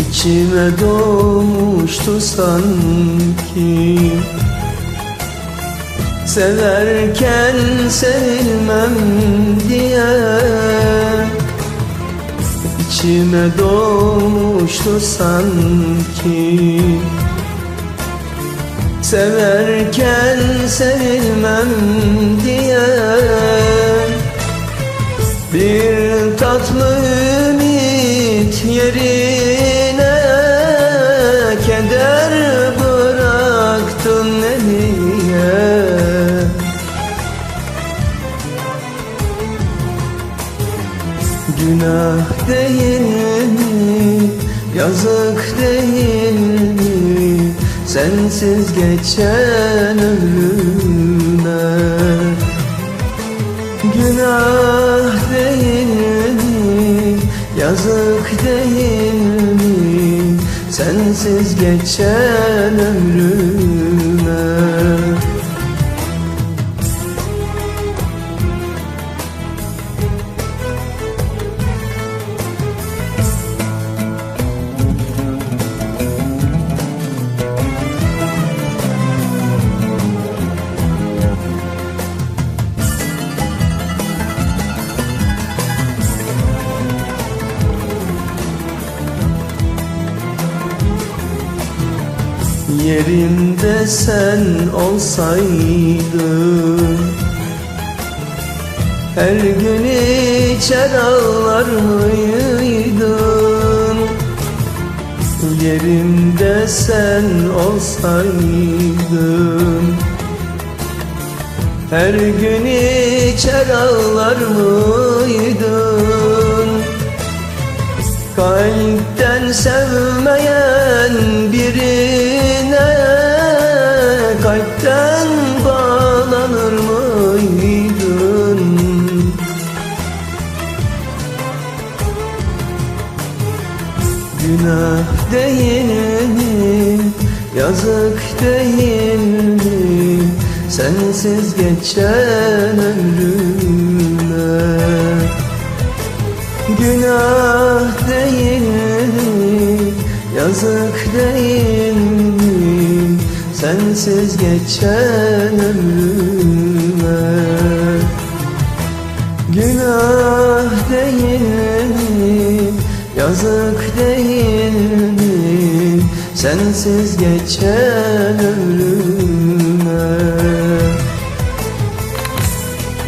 İçime doğmuştu sanki. Severken sevilmem diye. İçime doğmuştu sanki. Severken sevilmem diye Günah değil mi? Yazık değil mi? Sensiz geçen ömrüme Günah değil mi? Yazık değil mi? Sensiz geçen ömrüme Yerimde sen olsaydın. Her gün içer ağlar mıydın? Yerimde sen olsaydın. Her gün içer ağlar mıydın? Kalpten sevmeyen birine Günah değil mi? Yazık değil mi? Sensiz geçen ömrüme Günah değil mi? Yazık değil mi? Sensiz geçen ömrüme Günah değil? Yazık değil mi? Sensiz geçen ömrüme